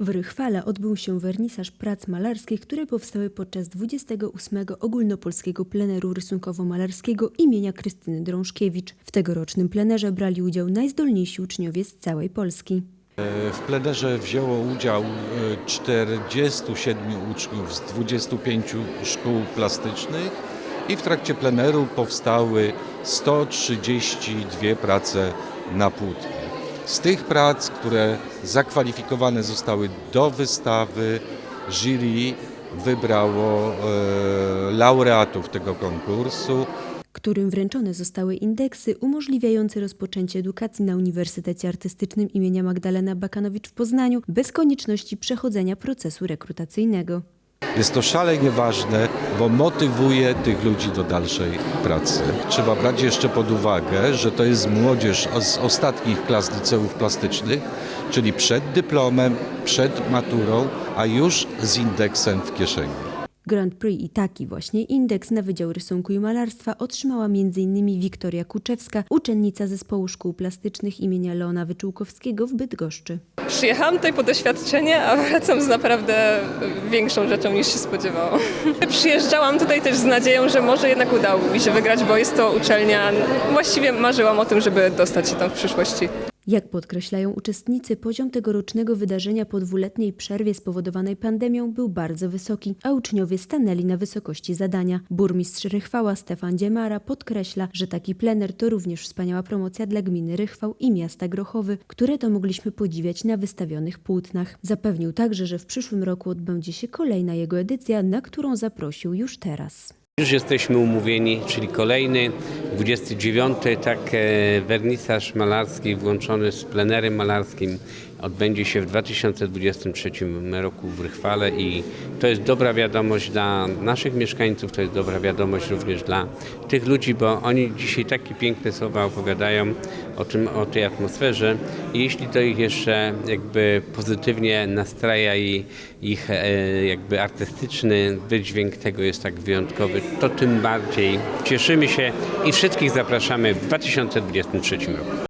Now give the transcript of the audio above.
W Rychwale odbył się wernisaż prac malarskich, które powstały podczas 28. ogólnopolskiego pleneru rysunkowo-malarskiego imienia Krystyny Drążkiewicz. W tegorocznym plenerze brali udział najzdolniejsi uczniowie z całej Polski. W plenerze wzięło udział e, 47 uczniów z 25 szkół plastycznych i w trakcie pleneru powstały 132 prace na płótnie. Z tych prac, które zakwalifikowane zostały do wystawy, jury wybrało e, laureatów tego konkursu. którym wręczone zostały indeksy umożliwiające rozpoczęcie edukacji na Uniwersytecie Artystycznym imienia Magdalena Bakanowicz w Poznaniu bez konieczności przechodzenia procesu rekrutacyjnego. Jest to szalenie ważne, bo motywuje tych ludzi do dalszej pracy. Trzeba brać jeszcze pod uwagę, że to jest młodzież z ostatnich klas liceów plastycznych, czyli przed dyplomem, przed maturą, a już z indeksem w kieszeni. Grand Prix i taki właśnie indeks na Wydział Rysunku i Malarstwa otrzymała m.in. Wiktoria Kuczewska, uczennica Zespołu Szkół Plastycznych imienia Leona Wyczółkowskiego w Bydgoszczy. Przyjechałam tutaj po doświadczenie, a wracam z naprawdę większą rzeczą niż się spodziewałam. Przyjeżdżałam tutaj też z nadzieją, że może jednak udało mi się wygrać, bo jest to uczelnia. Właściwie marzyłam o tym, żeby dostać się tam w przyszłości. Jak podkreślają uczestnicy, poziom tegorocznego wydarzenia po dwuletniej przerwie spowodowanej pandemią był bardzo wysoki, a uczniowie stanęli na wysokości zadania. Burmistrz Rychwała Stefan Dziemara podkreśla, że taki plener to również wspaniała promocja dla gminy Rychwał i miasta Grochowy, które to mogliśmy podziwiać na wystawionych płótnach. Zapewnił także, że w przyszłym roku odbędzie się kolejna jego edycja, na którą zaprosił już teraz. Już jesteśmy umówieni, czyli kolejny, 29, tak, e, wernisaż malarski włączony z plenerem malarskim odbędzie się w 2023 roku w Rychwale i to jest dobra wiadomość dla naszych mieszkańców, to jest dobra wiadomość również dla tych ludzi, bo oni dzisiaj takie piękne słowa opowiadają o, tym, o tej atmosferze i jeśli to ich jeszcze jakby pozytywnie nastraja i ich e, jakby artystyczny wydźwięk tego jest tak wyjątkowy, to tym bardziej cieszymy się i wszystkich zapraszamy w 2023 roku.